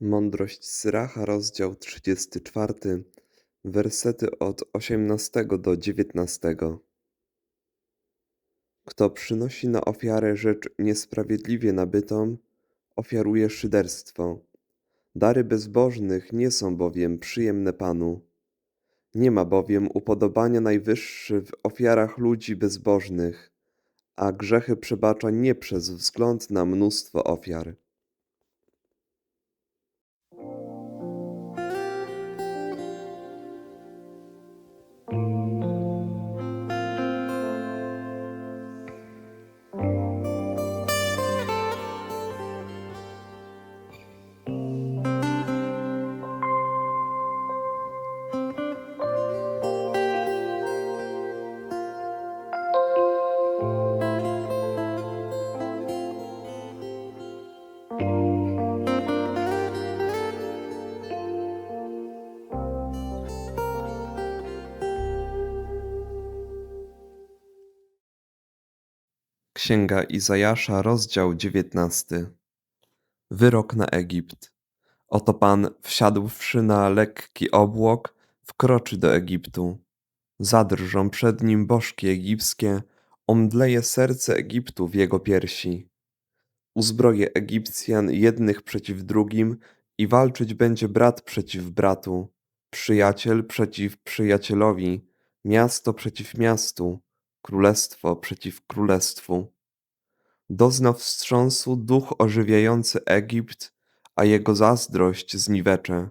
Mądrość Syracha, rozdział 34, wersety od 18 do 19. Kto przynosi na ofiarę rzecz niesprawiedliwie nabytą, ofiaruje szyderstwo. Dary bezbożnych nie są bowiem przyjemne Panu. Nie ma bowiem upodobania najwyższy w ofiarach ludzi bezbożnych, a grzechy przebacza nie przez wzgląd na mnóstwo ofiar. Księga Izajasza, rozdział 19. Wyrok na Egipt. Oto Pan, wsiadłszy na lekki obłok, wkroczy do Egiptu. Zadrżą przed nim bożki egipskie, omdleje serce Egiptu w jego piersi. Uzbroje Egipcjan jednych przeciw drugim i walczyć będzie brat przeciw bratu, przyjaciel przeciw przyjacielowi, miasto przeciw miastu, królestwo przeciw królestwu. Dozna wstrząsu duch ożywiający Egipt, a jego zazdrość zniwecze.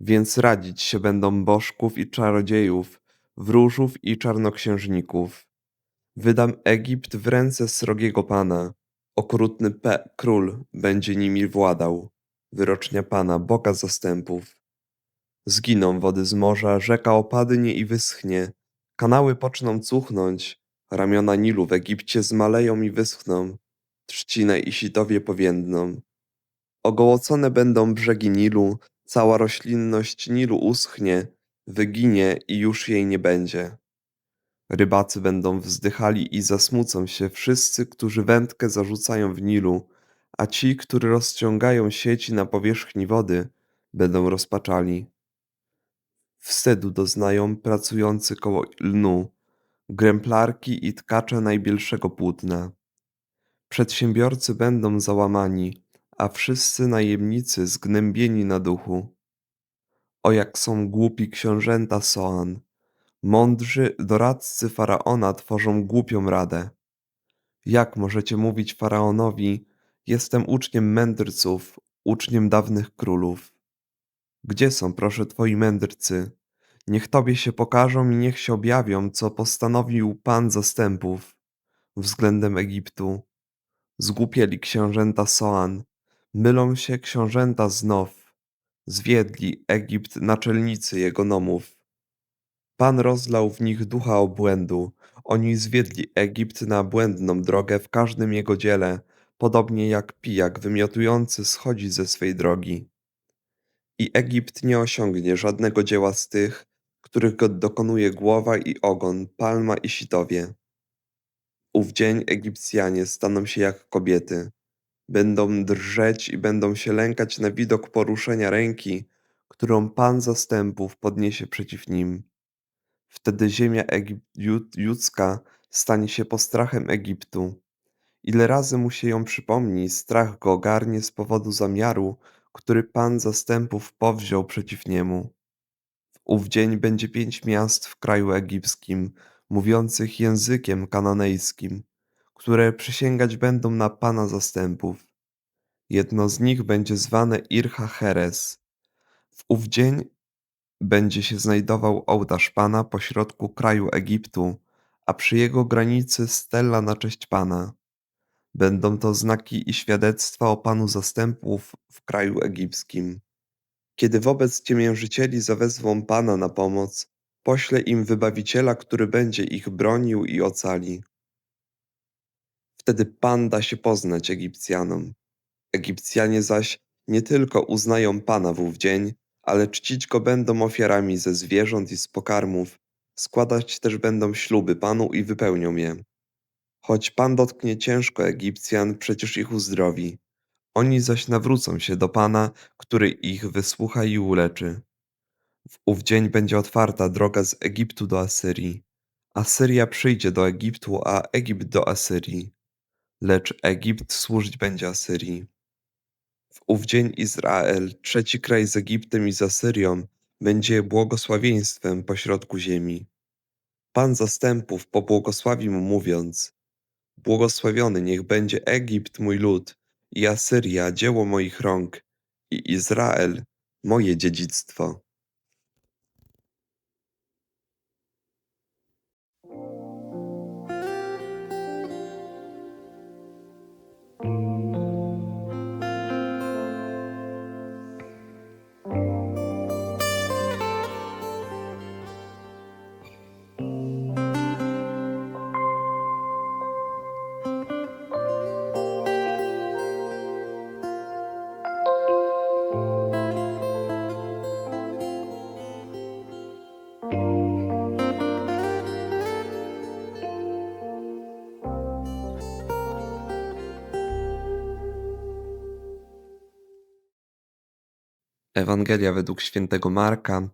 Więc radzić się będą bożków i czarodziejów, wróżów i czarnoksiężników. Wydam Egipt w ręce srogiego pana. Okrutny Pe król będzie nimi władał. Wyrocznia pana, Boga zastępów. Zginą wody z morza, rzeka opadnie i wyschnie. Kanały poczną cuchnąć, ramiona Nilu w Egipcie zmaleją i wyschną. Trzcina i sitowie powiędną. Ogołocone będą brzegi Nilu, cała roślinność Nilu uschnie, wyginie i już jej nie będzie. Rybacy będą wzdychali i zasmucą się wszyscy, którzy wędkę zarzucają w Nilu, a ci, którzy rozciągają sieci na powierzchni wody, będą rozpaczali. Wstydu doznają pracujący koło lnu, gręplarki i tkacze najbielszego płótna. Przedsiębiorcy będą załamani, a wszyscy najemnicy zgnębieni na duchu. O jak są głupi książęta Soan, mądrzy doradcy faraona tworzą głupią radę. Jak możecie mówić faraonowi: Jestem uczniem mędrców, uczniem dawnych królów? Gdzie są, proszę, twoi mędrcy? Niech tobie się pokażą i niech się objawią, co postanowił Pan zastępów względem Egiptu. Zgłupieli książęta Soan, mylą się książęta znów. Zwiedli Egipt naczelnicy jego nomów. Pan rozlał w nich ducha obłędu. Oni zwiedli Egipt na błędną drogę w każdym jego dziele, podobnie jak pijak wymiotujący schodzi ze swej drogi. I Egipt nie osiągnie żadnego dzieła z tych, których go dokonuje głowa i ogon, palma i sitowie. Ów dzień Egipcjanie staną się jak kobiety. Będą drżeć i będą się lękać na widok poruszenia ręki, którą Pan zastępów podniesie przeciw nim. Wtedy ziemia Egip- jud- judzka stanie się postrachem Egiptu. Ile razy mu się ją przypomni, strach go ogarnie z powodu zamiaru, który Pan zastępów powziął przeciw niemu. Ów dzień będzie pięć miast w kraju egipskim, mówiących językiem kananejskim, które przysięgać będą na Pana zastępów. Jedno z nich będzie zwane Ircha Heres. W ów dzień będzie się znajdował ołtarz Pana pośrodku kraju Egiptu, a przy jego granicy stella na cześć Pana. Będą to znaki i świadectwa o Panu zastępów w kraju egipskim. Kiedy wobec ciemiężycieli zawezwą Pana na pomoc, pośle im wybawiciela, który będzie ich bronił i ocali. Wtedy Pan da się poznać Egipcjanom. Egipcjanie zaś nie tylko uznają Pana w ów dzień, ale czcić go będą ofiarami ze zwierząt i z pokarmów, składać też będą śluby Panu i wypełnią je. Choć Pan dotknie ciężko Egipcjan, przecież ich uzdrowi. Oni zaś nawrócą się do Pana, który ich wysłucha i uleczy. W ów dzień będzie otwarta droga z Egiptu do Asyrii. Asyria przyjdzie do Egiptu, a Egipt do Asyrii. Lecz Egipt służyć będzie Asyrii. W ów dzień Izrael, trzeci kraj z Egiptem i z Asyrią, będzie błogosławieństwem pośrodku ziemi. Pan zastępów pobłogosławi mu mówiąc: Błogosławiony niech będzie Egipt mój lud, i Asyria dzieło moich rąk, i Izrael moje dziedzictwo. Ewangelia według świętego Marka,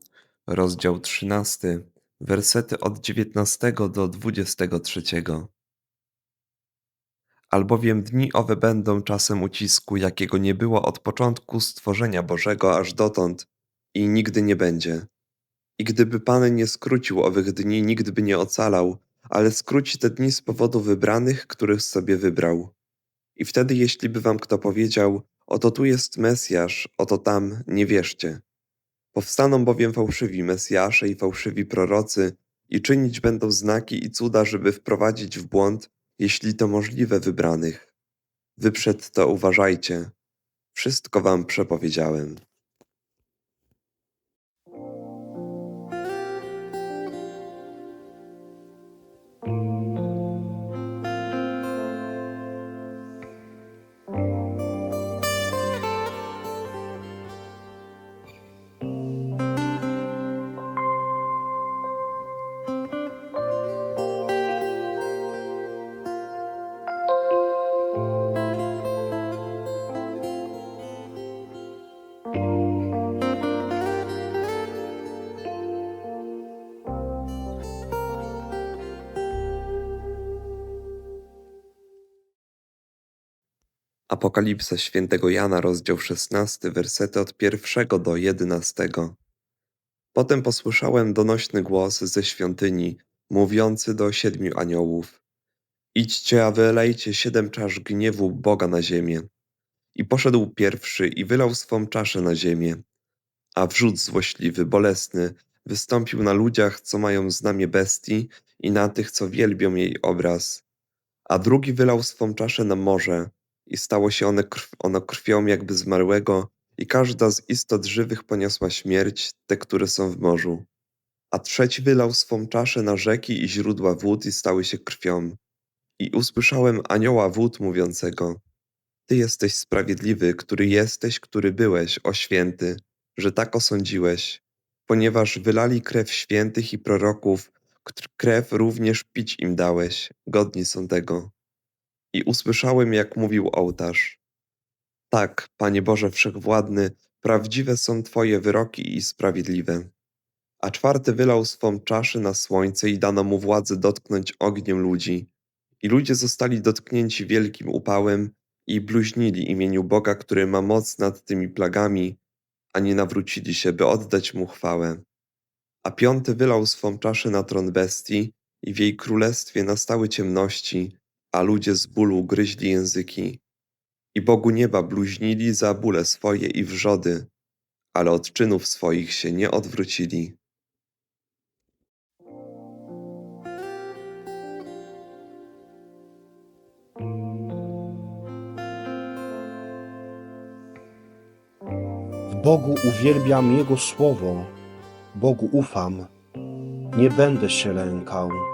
rozdział 13, wersety od 19 do 23. Albowiem dni owe będą czasem ucisku, jakiego nie było od początku stworzenia Bożego aż dotąd i nigdy nie będzie. I gdyby Pan nie skrócił owych dni, nikt by nie ocalał, ale skróci te dni z powodu wybranych, których sobie wybrał. I wtedy, jeśli by wam kto powiedział, oto tu jest Mesjasz, oto tam, nie wierzcie. Powstaną bowiem fałszywi Mesjasze i fałszywi prorocy i czynić będą znaki i cuda, żeby wprowadzić w błąd, jeśli to możliwe, wybranych. Wy przed to uważajcie. Wszystko wam przepowiedziałem. Apokalipsa świętego Jana, rozdział 16, wersety od pierwszego do jedenastego. Potem posłyszałem donośny głos ze świątyni, mówiący do siedmiu aniołów. Idźcie, a wylejcie siedem czasz gniewu Boga na ziemię. I poszedł pierwszy i wylał swą czaszę na ziemię. A wrzód złośliwy, bolesny, wystąpił na ludziach, co mają znamie bestii i na tych, co wielbią jej obraz. A drugi wylał swą czaszę na morze i stało się one krw, ono krwią jakby zmarłego i każda z istot żywych poniosła śmierć, te, które są w morzu. A trzeci wylał swą czaszę na rzeki i źródła wód i stały się krwią. I usłyszałem anioła wód mówiącego: Ty jesteś sprawiedliwy, który jesteś, który byłeś, o święty, że tak osądziłeś, ponieważ wylali krew świętych i proroków, krew również pić im dałeś, godni są tego. I usłyszałem, jak mówił ołtarz: Tak, Panie Boże Wszechwładny, prawdziwe są Twoje wyroki i sprawiedliwe. A czwarty wylał swą czaszę na słońce i dano mu władzę dotknąć ogniem ludzi. I ludzie zostali dotknięci wielkim upałem i bluźnili imieniu Boga, który ma moc nad tymi plagami, a nie nawrócili się, by oddać mu chwałę. A piąty wylał swą czaszę na tron bestii i w jej królestwie nastały ciemności, a ludzie z bólu gryźli języki. I Bogu nieba bluźnili za bóle swoje i wrzody, ale od czynów swoich się nie odwrócili. W Bogu uwielbiam Jego słowo, Bogu ufam, nie będę się lękał.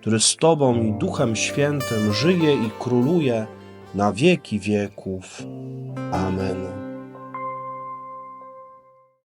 który z Tobą i Duchem Świętym żyje i króluje na wieki wieków. Amen.